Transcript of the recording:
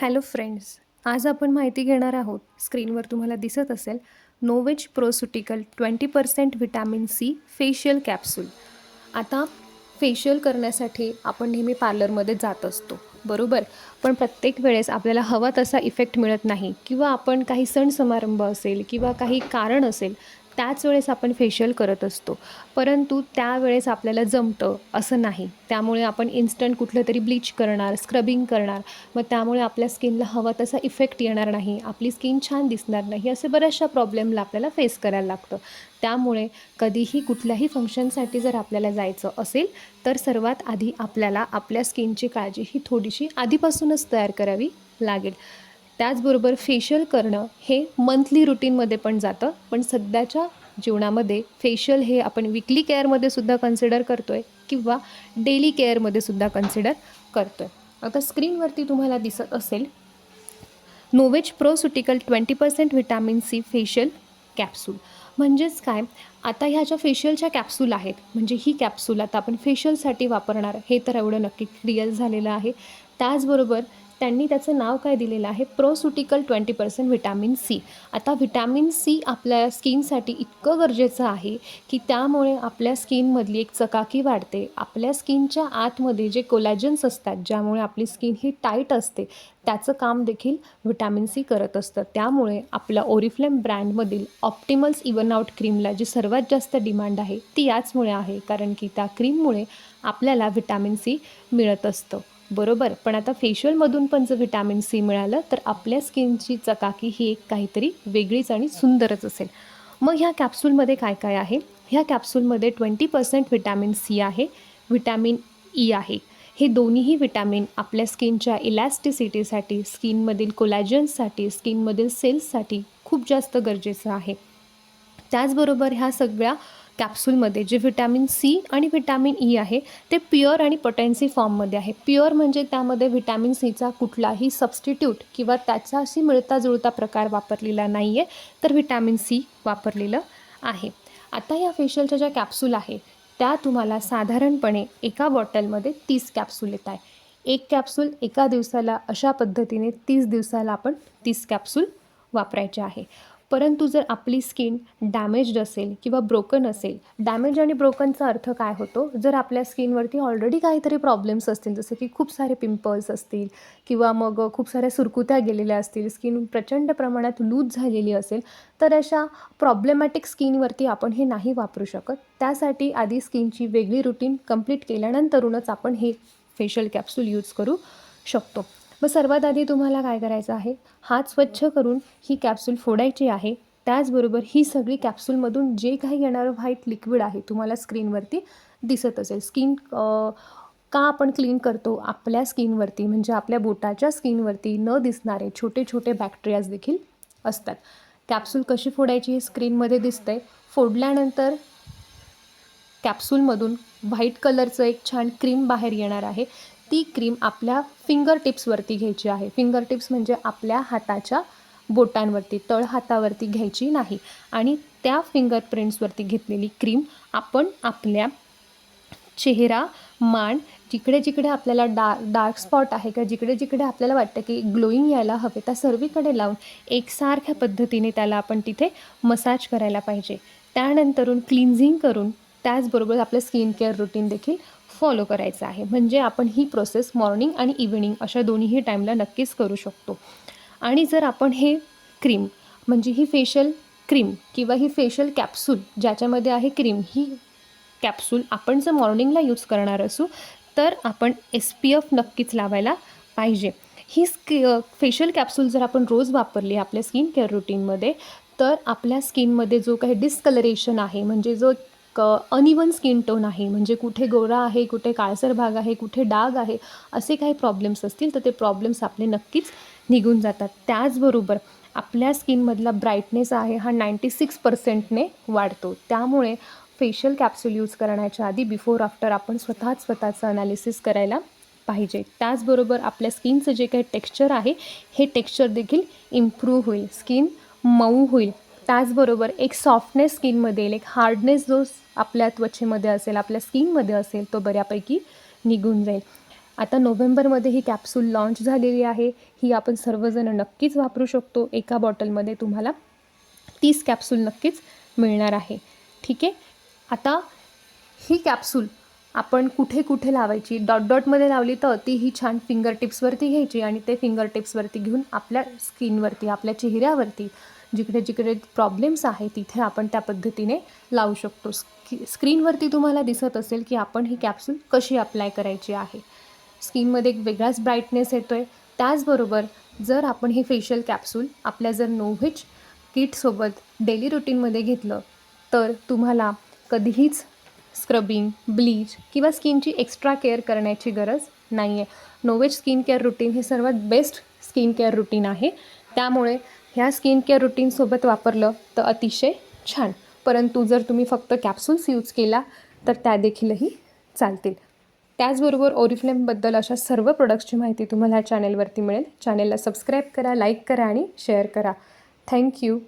Hello friends आज आपण माहिती घेणार आहोत. स्क्रीनवर तुम्हाला दिसत असेल नोवेज प्रोसुटिकल twenty percent vitamin C facial capsule आता फेशियल करण्यासाठी आपण नेहमी पार्लरमध्ये जात असतो. बरोबर? पण प्रत्येक वेळेस आपल्याला हवा तसा इफेक्ट मिळत नाही. किंवा आपण काही सण समारंभ असेल किंवा काही कारण असेल त्याच वेळेस आपण फेशियल करत असतो. परंतु त्यावेळेस आपल्याला जमतं असं नाही. त्यामुळे आपण इन्स्टंट कुठलं तरी ब्लीच करणार स्क्रबिंग करणार. मग त्यामुळे आपल्या स्किनला हवा तसा इफेक्ट येणार नाही. आपली स्किन छान दिसणार नाही. असे बऱ्याचशा प्रॉब्लेमला आपल्याला फेस करायला लागतं. त्यामुळे कधीही कुठल्याही फंक्शनसाठी जर आपल्याला जायचं असेल तर सर्वात आधी आपल्याला आपल्या स्किनची काळजी ही थोडीशी आधीपासूनच तयार करावी लागेल. त्याचबरोबर फेशियल करणं हे मंथली रुटीनमध्ये पण जातं. पण सध्याच्या जीवनामध्ये फेशियल हे आपण विकली केअरमध्ये सुद्धा कन्सिडर करतो आहे किंवा डेली केअरमध्ये सुद्धा कन्सिडर करतो आहे आता स्क्रीनवरती तुम्हाला दिसत असेल नोवेज प्रोसुटिकल twenty percent vitamin C facial capsule म्हणजेच काय? आता ह्या ज्या फेशियलच्या कॅप्सूल आहेत म्हणजे ही कॅप्सूल आता आपण फेशियलसाठी वापरणार हे तर एवढं नक्की क्लिअर झालेलं आहे. त्याचबरोबर त्यांनी त्याचं नाव काय दिलेलं आहे? प्रोसुटिकल ट्वेंटी पर्सेंट व्हिटॅमिन सी आता व्हिटॅमिन सी आपल्या स्किनसाठी इतकं गरजेचं आहे की त्यामुळे आपल्या स्किनमधली एक चकाकी वाढते. आपल्या स्किनच्या आतमध्ये जे कोलॅजन्स असतात ज्यामुळे आपली स्किन ही टाईट असते त्याचं काम देखील व्हिटॅमिन सी करत असतं. त्यामुळे आपल्या ओरिफ्लेम ब्रँडमधील ऑप्टिमल्स इवन आउट क्रीमला जी सर्वात जास्त डिमांड आहे ती याचमुळे आहे. कारण की त्या क्रीममुळे आपल्याला व्हिटॅमिन सी मिळत असतं. बरोबर. पण आता फेशियलमधून पण जर व्हिटॅमिन सी मिळालं तर आपल्या स्किनची चकाकी ही एक काहीतरी वेगळीच आणि सुंदरच असेल. मग ह्या कॅप्सूलमध्ये काय काय आहे? ह्या कॅप्सूलमध्ये ट्वेंटी पर्सेंट व्हिटॅमिन सी आहे व्हिटॅमिन ई e आहे. हे दोन्हीही विटॅमिन आपल्या स्किनच्या इलॅस्टिसिटीसाठी स्किनमधील कोलॅजन्ससाठी स्किनमधील सेल्ससाठी खूप जास्त गरजेचं आहे. त्याचबरोबर ह्या सगळ्या कॅप्सूलमध्ये जे व्हिटॅमिन सी आणि व्हिटॅमिन ई e आहे ते प्युअर आणि पोटेन्सी फॉर्ममध्ये आहे. प्युअर म्हणजे त्यामध्ये व्हिटॅमिन सीचा कुठलाही सबस्टिट्यूट किंवा त्याच्याशी मिळता जुळता प्रकार वापरलेला नाही आहे तर व्हिटॅमिन सी वापरलेलं आहे. आता या फेशियलच्या ज्या कॅप्सूल आहे त्या तुम्हाला साधारणपणे एका बॉटलमध्ये तीस कॅप्सूल येत आहे. एक कॅप्सूल एका दिवसाला अशा पद्धतीने तीस दिवसाला आपण तीस कॅप्सूल वापरायचे आहे. परंतु जर आपली स्किन डॅमेज्ड असेल किंवा ब्रोकन असेल डॅमेज आणि ब्रोकनचा अर्थ काय होतो? जर आपल्या स्किनवरती ऑलरेडी काहीतरी प्रॉब्लेम्स असतील जसं की खूप सारे पिंपल्स असतील किंवा मग खूप साऱ्या सुरकुत्या गेलेल्या असतील स्किन प्रचंड प्रमाणात लूज झालेली असेल तर अशा प्रॉब्लेमॅटिक स्किनवरती आपण हे नाही वापरू शकत. त्यासाठी आधी स्किनची वेगळी रुटीन कंप्लीट केल्यानंतरूनच आपण हे फेशियल कॅप्सूल यूज करू शकतो. मग सर्वात आधी तुम्हाला काय करायचं आहे? हात स्वच्छ करून ही कॅप्सूल फोडायची आहे. त्याचबरोबर ही सगळी कॅप्सूलमधून जे काही येणारं व्हाईट लिक्विड आहे तुम्हाला स्क्रीनवरती दिसत असेल. स्किन का आपण क्लीन करतो? आपल्या स्किनवरती म्हणजे आपल्या बोटाच्या स्किनवरती न दिसणारे छोटे छोटे बॅक्टेरियाज देखील असतात. कॅप्सूल कशी फोडायची हे स्क्रीनमध्ये दिसतंय. फोडल्यानंतर कॅप्सूलमधून व्हाईट कलरचं एक छान क्रीम बाहेर येणार आहे. ती क्रीम आपल्या फिंगर टिप्सवरती घ्यायची आहे. फिंगर टिप्स म्हणजे आपल्या हाताच्या बोटांवरती तळ हातावरती घ्यायची नाही. आणि त्या फिंगर प्रिंट्सवरती घेतलेली क्रीम आपण आपल्या चेहरा मान जिकडे जिकडे आपल्याला डा डार्क स्पॉट आहे किंवा जिकडे जिकडे आपल्याला वाटतं की ग्लोईंग यायला हवे त्या सर्वीकडे लावून एकसारख्या पद्धतीने त्याला आपण तिथे मसाज करायला पाहिजे. त्यानंतरून क्लिन्झिंग करून त्याचबरोबर आपलं स्किन केअर रुटीन देखील फॉलो करायचं आहे. म्हणजे आपण ही प्रोसेस मॉर्निंग आणि इव्हिनिंग अशा दोन्हीही टाईमला नक्कीच करू शकतो. आणि जर आपण हे क्रीम म्हणजे ही फेशियल क्रीम किंवा ही फेशियल कॅप्सूल ज्याच्यामध्ये आहे क्रीम ही कॅप्सूल आपण जर मॉर्निंगला यूज करणार असू तर आपण एस पी एफ नक्कीच लावायला पाहिजे. ही स्कि फेशियल कॅप्सूल जर आपण रोज वापरली आपल्या स्किन केअर रुटीनमध्ये तर आपल्या स्किनमध्ये जो काही डिस्कलरेशन आहे म्हणजे जो अनइवन स्किन टोन आहे. म्हणजे कुठे गोरा आहे कुठे काळसर भाग आहे कुठे डाग आहे असे काही प्रॉब्लेम्स असतील तर ते प्रॉब्लेम्स आपले नक्कीच निघून जातात. त्याचबरोबर आपल्या स्किनमधला ब्राईटनेस आहे हा नाईंटी सिक्स पर्सेंटने वाढतो. त्यामुळे फेशियल कॅप्सूल यूज करण्याच्या आधी बिफोर आफ्टर आपण स्वतःच स्वतःचं अनालिसिस करायला पाहिजे. त्याचबरोबर आपल्या स्किनचं जे काही टेक्स्चर आहे हे टेक्स्चर देखील इम्प्रूव्ह होईल. स्किन मऊ होईल. त्याचबरोबर एक सॉफ्टनेस स्किनमध्ये येईल एक हार्डनेस जो आपल्या त्वचेमध्ये असेल आपल्या स्किनमध्ये असेल तो बऱ्यापैकी निघून जाईल. आता नोव्हेंबरमध्ये ही कॅप्सूल लॉन्च झालेली आहे. ही आपण सर्वजण नक्कीच वापरू शकतो. एका बॉटलमध्ये तुम्हाला तीस कॅप्सूल नक्कीच मिळणार आहे. ठीक आहे? आता ही कॅप्सूल आपण कुठे कुठे लावायची? डॉट डॉटमध्ये लावली तर अतिही छान फिंगर टिप्सवरती घ्यायची आणि ते फिंगर टिप्सवरती घेऊन आपल्या स्किनवरती आपल्या चेहऱ्यावरती जिकडे जिकडे प्रॉब्लेम्स आहे तिथे आपण त्या पद्धतीने लावू शकतो. स्की स्क्रीनवरती तुम्हाला दिसत असेल की आपण ही कॅप्सूल कशी अप्लाय करायची आहे. स्किनमध्ये एक वेगळाच ब्राईटनेस येतो आहे त्याचबरोबर जर आपण हे फेशियल कॅप्सूल आपल्या जर नोव्हिच किटसोबत डेली रुटीनमध्ये घेतलं तर तुम्हाला कधीहीच स्क्रबिंग ब्लीच किंवा स्किनची एक्स्ट्रा केअर करण्याची गरज नाही आहे नोवेज स्किन केअर रुटीन हे सर्वात बेस्ट स्किन केअर रुटीन आहे. त्यामुळे ह्या स्किन केअर रुटीनसोबत वापरलं तर अतिशय छान. परंतु जर तुम्ही फक्त कॅप्सूल्स यूज केला तर त्या देखीलही चालतील. त्याचबरोबर ओरिफ्लेमबद्दल अशा सर्व प्रोडक्ट्सची माहिती तुम्हाला या चॅनेलवरती मिळेल. चॅनेलला सबस्क्राईब करा लाईक करा आणि शेअर करा. थँक्यू